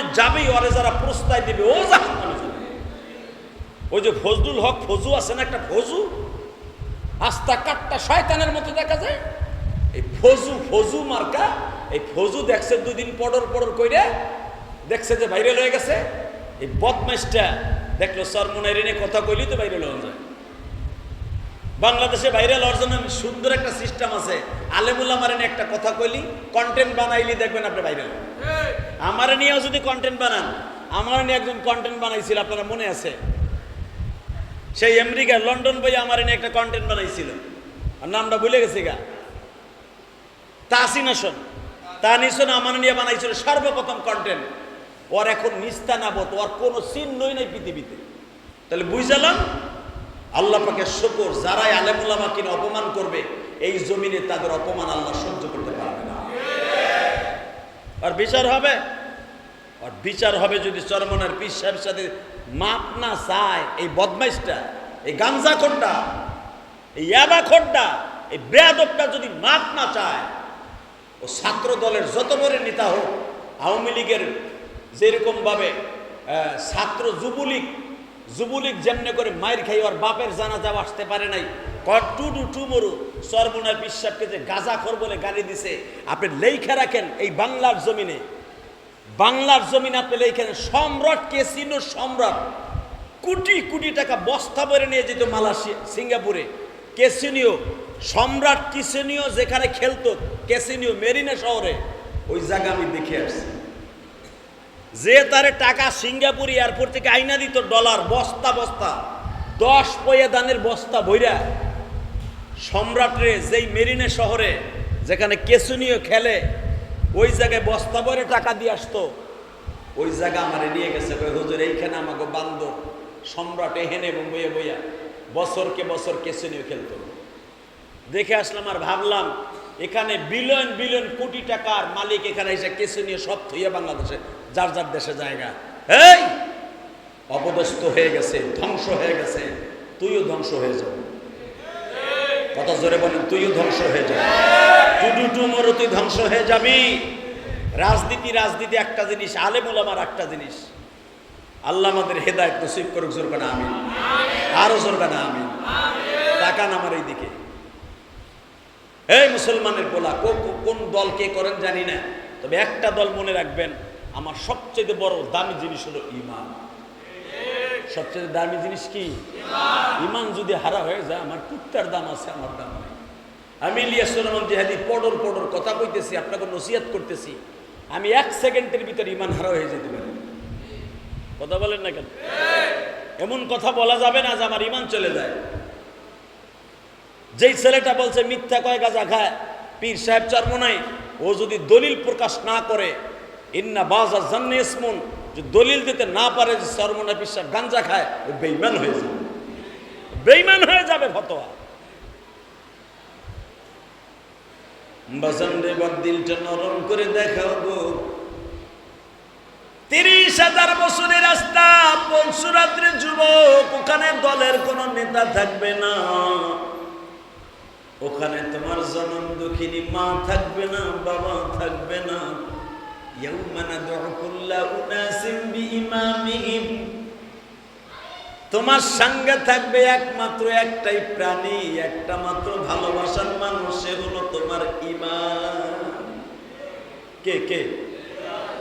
নামে যাবেই, ওরে যারা প্রস্তায় দিবে, ও জাহান নামে যাবে। ওই যে ফজলুল হক ফজু আছে না একটা ফজু? আস্তা কাটটা শয়তানের মতো দেখা যায়। এই ফজু ফজু মার্কা, এই ফজু দেখছে দুদিন পডর পডর কইরে, দেখছে যে ভাইরাল হয়ে গেছে। এই বদমাইশটা দেখল সরমনের এনে কথা কইলি তো ভাইরাল হয়ে যায়। বাংলাদেশে ভাইরাল হওয়ার জন্য সুন্দর একটা সিস্টেম আছে। আলেমুল্লাহ মারেন একটা কথা কইলি কন্টেন্ট বানাইলি দেখবেন আপনি ভাইরাল আমার নিয়েও যদি কন্টেন্ট বানান, আমার নিয়ে একজন কন্টেন্ট বানাইছিল, আপনারা মনে আছে? সেই আমেরিকা, লন্ডন বই আমার নিয়ে একটা কন্টেন্ট বানাইছিল। আর নামটা ভুলে গেছি গা। তাসিনাসন তানিসন আমার নিয়ে বানাইছিল সর্বপ্রথম কন্টেন্ট ওর এখন নিস্তানাবত ওর কোনো চিহ্নই নাই পৃথিবীতে। তাহলে বুঝালাম? আল্লাহ পাকে শকর, যারাই আলেমুল্লামা কিনে অপমান করবে, এই জমিনে তাদের অপমান আল্লাহ সহ্য করতে পারবে না। আর বিচার হবে? আর বিচার হবে যদি চরমনের পীর সাহেবের সাথে মাপ না চায়, এই বদমাইশটা, এই গাঞ্জা খোড্ডা এই ইয়াবা খোড্ডা এই বেয়াদবটা যদি মাপ না চায়, ও ছাত্র দলের যত বড় নেতা হোক, আওয়ামী লীগের যেরকমভাবে ছাত্র যুবলীগ যুবলীগ যেমনে করে মায়ের খাই ওর বাপের জানা জানাজা আসতে পারে নাই। টু টু মরু। যে বলে গালি দিছে, আপনি রাখেন এই জমিনে। আপনি সম্রাট সম্রাট? কোটি কোটি টাকা বস্তা নিয়ে সিঙ্গাপুরে। কেসিনিও সম্রাট কিসেনিও যেখানে খেলতো কেসিনিও মেরিনা শহরে। ওই জায়গা আমি দেখে আসছি। যে তারে টাকা সিঙ্গাপুর এয়ারপোর্ট থেকে আইনা দিত ডলার, বস্তা বস্তা, দশ পয়া দানের বস্তা বইরা সম্রাটরে, যেই মেরিনে শহরে, যেখানে কেসুনিও খেলে, ওই জায়গায় বস্তা ভরে টাকা দিয়ে আসতো। ওই জায়গা আমারে নিয়ে গেছে হুজুর, এইখানে আমাকে বান্ধব সম্রাট এহেনে এবং বইয়া বইয়া বছরকে বছর কেসুনিও খেলতো। দেখে আসলাম আর ভাবলাম, এখানে বিলিয়ন বিলিয়ন কোটি টাকার মালিক এখানে এসে কেসে নিয়ে সব থইয়া বাংলাদেশে যার যার দেশে জায়গা। এই, অপদস্থ হয়ে গেছে, ধ্বংস হয়ে গেছে, তুইও ধ্বংস হয়ে যাবি। কত জোরে বলেন, তুইও ধ্বংস হয়ে যাবি। টুডু টুমরও তুই ধ্বংস হয়ে যাবি। রাজনীতি রাজনীতি একটা জিনিস আলেমুল আমার একটা জিনিস। আল্লাহ আমাদের হেদায়ত নসিব করুক, জোর কানা আমিন। আরও জোর কানা আমিন। তাকান আমার এই দিকে এই মুসলমানের পোলা কোন দল কে করেন জানি না। তবে একটা দল মনে রাখবেন আমার সবচেয়ে বড় দামি জিনিস হলো ইমান সবচেয়ে দামি জিনিস কি? ইমান যদি হারা হয়ে যায় আমার কুত্তার দাম আছে আমার দাম নাই। আমি ইলিয়াস রহমান জেহাদি পডর পডর কথা কইতেছি আপনাকে নসিহাত করতেছি। আমি এক সেকেন্ডের ভিতরে ইমান হারা হয়ে যেতে পারি। কথা বলেন না কেন? এমন কথা বলা যাবে না যে আমার ইমান চলে যায়। যেই ছেলেটা বলছে মিথ্যা কয় গাজা খায়? পীর সাহেব চর্ম নাই ও যদি দলিল প্রকাশ না করে ইন্না বাজা জান্নে ইসমুন, যে দলিল দিতে না পারে যে পীর সাহেব গাঞ্জা খায় ও বেইমান হয়ে যাবে। বেইমান হয়ে যাবে ফতোয়া। বাজান রে দিলটা নরম করে দেখাও গো। তিরিশ হাজার বছরের রাস্তা, পরশুরাত্রে যুবক, ওখানে দলের কোনো নেতা থাকবে না। ওখানে তোমার জনম দুঃখিনী মা থাকবে না, বাবা থাকবে না। তোমার সঙ্গে থাকবে একমাত্র একটাই প্রাণী, একটা মাত্র ভালোবাসার মানুষ, সে হলো তোমার ইমান কে কে?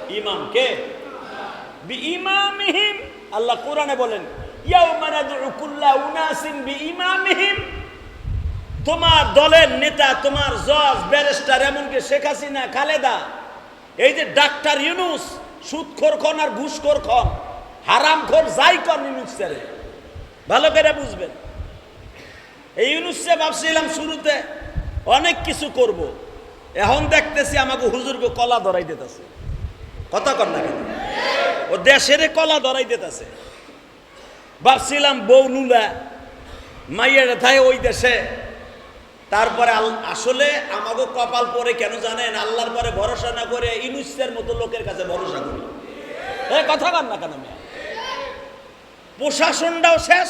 ইমাম কে? বিইমামিহিম। আল্লাহ কোরআনে বলেন তোমার দলের নেতা, তোমার জজ, ব্যারিস্টার, এমনকি শেখ হাসিনা, খালেদা এই যে ডাক্তার ইউনুস সুদখোর খন আর ঘুষখোর খন, হারাম খোর যাই কর ইউনুস স্যারে ভালো করে বুঝবেন। এই ইউনুসে ভাবছিলাম শুরুতে অনেক কিছু করব। এখন দেখতেছি আমাকে হুজুরকে কলা ধরাই দিতেছে। কথা কর না কেন? ও দেশের কলা ধরাই দিতেছে। ভাবছিলাম বউ নুলা, মাইয়ের থাকে ওই দেশে তারপরে আসলে আমাকে কপাল পরে কেন জানেন? আল্লাহর পরে ভরসা না করে ইনুসের মতো লোকের কাছে ভরসা করি। এ কথা কর না কেন প্রশাসনটাও শেষ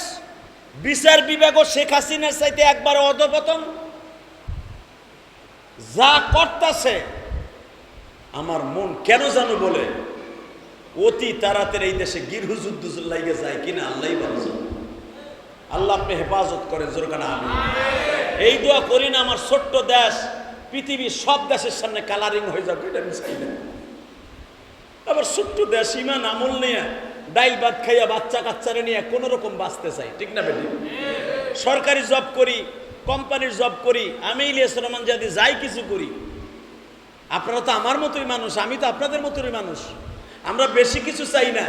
বিচার বিভাগও শেখ হাসিনার চাইতে একবার অধপতন। যা করতেছে আমার মন কেন জানো বলে? অতি তাড়াতাড়ি এই দেশে গৃহযুদ্ধ লাগে যায় কিনা আল্লাহ ভালো। আল্লাহ আপনি হেফাজত করেন জোরকানা আমি এই দোয়া করি না, আমার ছোট্ট দেশ, পৃথিবীর সব দেশের সামনে কালারিং হয়ে যাবে, এটা আমি চাই না। আবার ছোট্ট দেশ, ইমান, আমল নিয়ে, ডাইল ভাত খাইয়া বাচ্চা কাচ্চারে নিয়ে কোনো রকম বাঁচতে চাই, ঠিক না বেটি? সরকারি জব করি, কোম্পানির জব করি, আমি ইলিয়াস রহমান যদি যাই কিছু করি। আপনারা তো আমার মতোই মানুষ, আমি তো আপনাদের মতোই মানুষ। আমরা বেশি কিছু চাই না।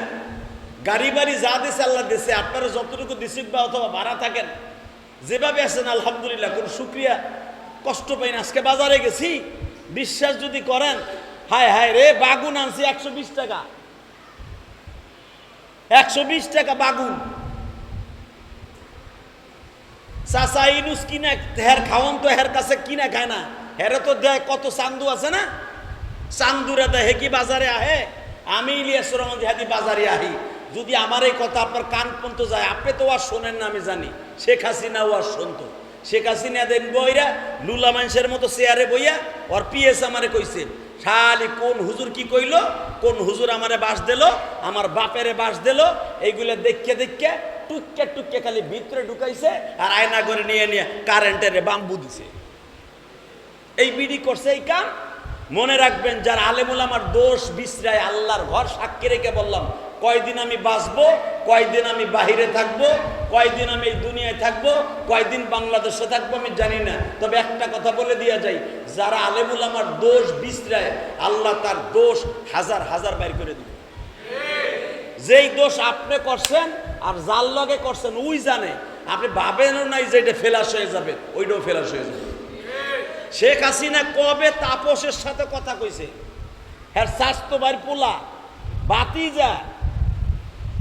গাড়ি বাড়ি যা দেশে আল্লাহ দেশে আপনারা যতটুকু দিচ্ছেন বা অথবা ভাড়া থাকেন যেভাবে আছেন, আলহামদুলিল্লাহ, কোনো শুক্রিয়া, কষ্ট পাই আজকে বাজারে গেছি, বিশ্বাস যদি করেন, হায় হায় রে, বাগুন আনছি একশো বিশ টাকা। একশো বিশ টাকা বাগুন। চাচা, ইনুস কিনা, হের খাওয়ান তো হের কাছে কিনা খায় না। হেরে তো দেয়, কত চান্দু আছে না? চান্দুরে দেয়, হে কি বাজারে আহে? আমি ইলিয়াস রহমান বাজারে আহি। যদি আমার এই কথা আপনার কান পর্যন্ত যায়, আপনি তো আর শোনেন না, আমি জানি। শেখ হাসিনা ও আর শুনতো শেখ হাসিনা দেন বইরা, লুলা মানুষের মতো চেয়ারে বইয়া, ওর পিএস আমারে কইছে খালি কোন হুজুর কি কইল? কোন হুজুর আমারে বাস দিল? আমার বাপেরে বাস দিল? এইগুলো দেখকে দেখকে টুককে টুককে খালি ভিতরে ঢুকাইছে আর আয়না করে নিয়ে নিয়ে কারেন্টের বাম্বু দিছে। এই বিডি করছে এই কাম। মনে রাখবেন, যার আলেমুল আমার দোষ বিশ্রায়, আল্লাহর ঘর সাক্ষী রেখে বললাম কয়দিন আমি বাঁচবো, কয়দিন আমি বাহিরে থাকব, কয়দিন আমি এই দুনিয়ায় থাকব, কয়দিন বাংলাদেশে থাকব আমি জানি না। তবে একটা কথা বলে দিয়া যাই, যারা আলেমুল আমার দোষ বিশ্রায়, আল্লাহ তার দোষ হাজার হাজার বাইর করে দিবে। যেই দোষ আপনি করছেন আর যার লগে করছেন, ওই জানে। আপনি ভাবেনও নাই যে এটা ফেলাস হয়ে যাবে, ওইটাও ফেলাস হয়ে যাবে। শেখ হাসিনা কবে তাপসের সাথে কথা কইছে? হ্যাঁ স্বাস্থ্য বাড়ি পোলা বাতি যা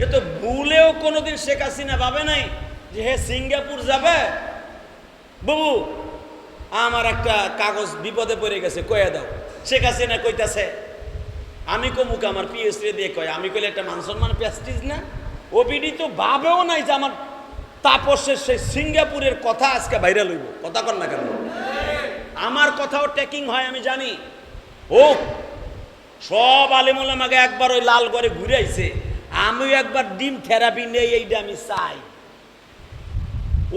এ তো ভুলেও কোনোদিন শেখ হাসিনা ভাবে নাই যে হে সিঙ্গাপুর যাবে? বাবু, আমার একটা কাগজ বিপদে পড়ে গেছে কয়ে দাও। শেখ হাসিনা কইতাছে, আমি কমুক, আমার পিএসসি দিয়ে কয়। আমি কইলে একটা মান সম্মান প্যাস্টিজ না? ওবিডি তো ভাবেও নাই যে আমার তাপসের সেই সিঙ্গাপুরের কথা আজকে বাইরে লইব কথা কর না কেন? আমার কথাও ট্যাকিং হয়, আমি জানি। ও সব আলিমুল আমাকে একবার ওই লাল করে ঘুরে আইছে। আমিও একবার ডিম থেরাপি নেই, এইটা আমি চাই।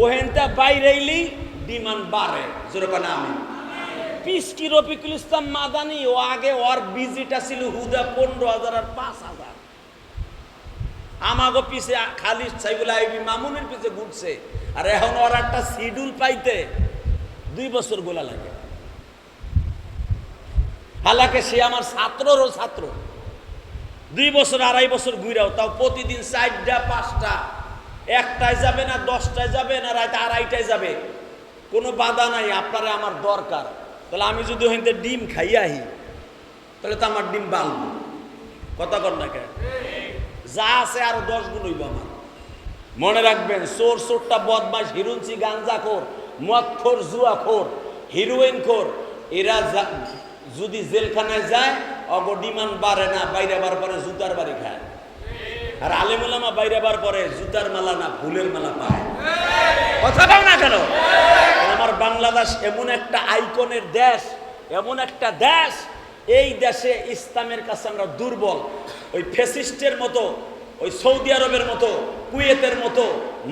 ওহেনটা বাইরে এলি ডিমান্ড বাড়ে যেরকম আমি পিসকি রফিকুল ইসলাম মাদানি? ও আগে ওর বিজিটা ছিল হুদা পনেরো হাজার আর পাঁচ হাজার। আমাগো পিছে খালিদ সাইবুল আইবি মামুনের পিছে ঘুরছে। আর এখন ওর একটা শিডিউল পাইতে দুই বছর গোলা লাগে। হালাকে সে আমার ছাত্ররও ছাত্র। দুই বছর, আড়াই বছর ঘুরাও, তাও প্রতিদিন চারটা, পাঁচটা। একটায় যাবে না, দশটায় যাবে না, রাত আড়াইটায় যাবে। কোনো বাধা নাই, আপনারা আমার দরকার। তাহলে আমি যদি ওখানে ডিম খাইয়া আহি, তাহলে তো আমার ডিম বাড়বো কথা কর না কেন? যা আছে আরও দশ গুণ হইব আমার। মনে রাখবেন, চোর চোরটা বদমাস হিরুঞ্চি গাঞ্জা খোর, মদ খোর, জুয়া খোর, হিরোইন খোর, এরা যদি জেলখানায় যায় অগ ডিমান্ড বাড়ে না, বাইরে বার পরে জুতার বাড়ি খায়। আর আলেমুলামা বাইরে বার পরে জুতার মালা না, ফুলের মালা পায়। কথা বল না কেন? আমার বাংলাদেশ এমন একটা আইকনের দেশ, এমন একটা দেশ, এই দেশে ইসলামের কাছে আমরা দুর্বল। ওই ফেসিস্টের মতো ওই সৌদি আরবের মতো কুয়েতের মতো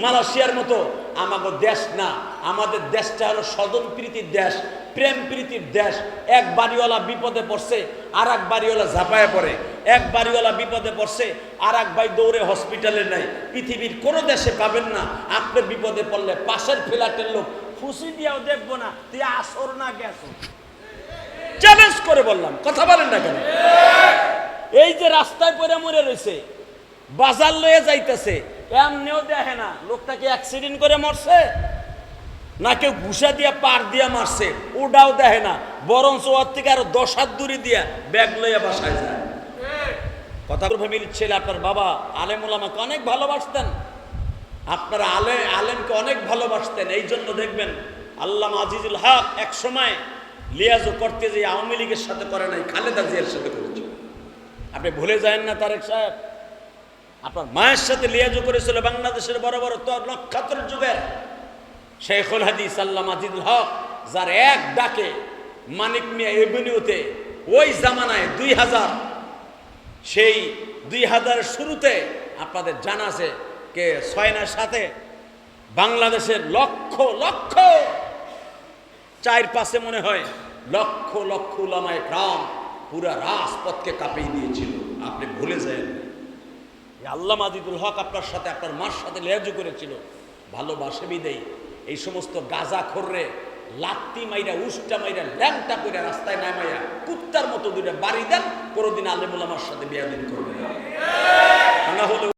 মালয়েশিয়ার মতো আমাদের দেশ না। আমাদের দেশটা হলো সদন প্রীতির দেশ প্রেম প্রীতির দেশ। এক বাড়িওয়ালা বিপদে পড়ছে আর এক বাড়িওয়ালা ঝাঁপায় পড়ে। এক বাড়িওয়ালা বিপদে পড়ছে আর এক ভাই দৌড়ে হসপিটালে নেয়। পৃথিবীর কোনো দেশে পাবেন না। আপনি বিপদে পড়লে পাশের ফ্ল্যাটের লোক খুশি দিয়েও দেখব না তুই আসর না গেছ। চ্যালেঞ্জ করে বললাম কথা বলেন না কেন? এই যে রাস্তায় পরে মরে রয়েছে বাজার লয়ে যাইতেছে। এমনিও দেখে না, লোকটা কি অ্যাক্সিডেন্ট করে মরছে? না কেউ ঘুষা দিয়া, পার দিয়া মারছে, ওটাও দেখে না। বরঞ্চ ওর থেকে আরও দশ হাত দূরে দিয়া ব্যাগ লইয়া বাসায় যায়। কথা ফ্যামিলির ছেলে, আপনার বাবা, আলেমুল আমাকে অনেক ভালোবাসতেন। আপনারা আলে, আলেমকে অনেক ভালোবাসতেন, এই জন্য দেখবেন আল্লাহ আজিজুল হক এক সময় লিয়াজও করতে যে আওয়ামী লীগের সাথে করে নাই, খালেদা জিয়ার সাথে করেছে। আপনি ভুলে যায়েন না তারেক সাহেব। আপনার মায়ের সাথে লিয়াজও করেছিল বাংলাদেশের বড় বড় তো নক্ষত্র যুগের। শেখুল হাদিস আল্লাহ আজিদুল হক, যার এক ডাকে মানিক মিয়া এভিনিউতে ওই জামানায় দুই হাজার, সেই দুই হাজারের শুরুতে আপনাদের জানা আছে কে সয়নার সাথে বাংলাদেশের লক্ষ লক্ষ, চার পাশে মনে হয় লক্ষ লক্ষ উলামায় ক্রাম পুরা রাজপথকে কাঁপিয়ে দিয়েছিল। আপনি ভুলে যান। আল্লাহ মাজিদুল হক আপনার সাথে, আপনার মার সাথে লেয়াজু করেছিল। ভালোবাসে বিদেই এই সমস্ত গাজা খররে, লাত্তি মাইরা, উষ্টা মাইরা, ল্যাংটা করে রাস্তায় নামাইয়া কুত্তার মতো দুইটা বাড়ি দেন, কোনোদিন আলেমুল আমার সাথে বিয়াদিন করবে না। হলে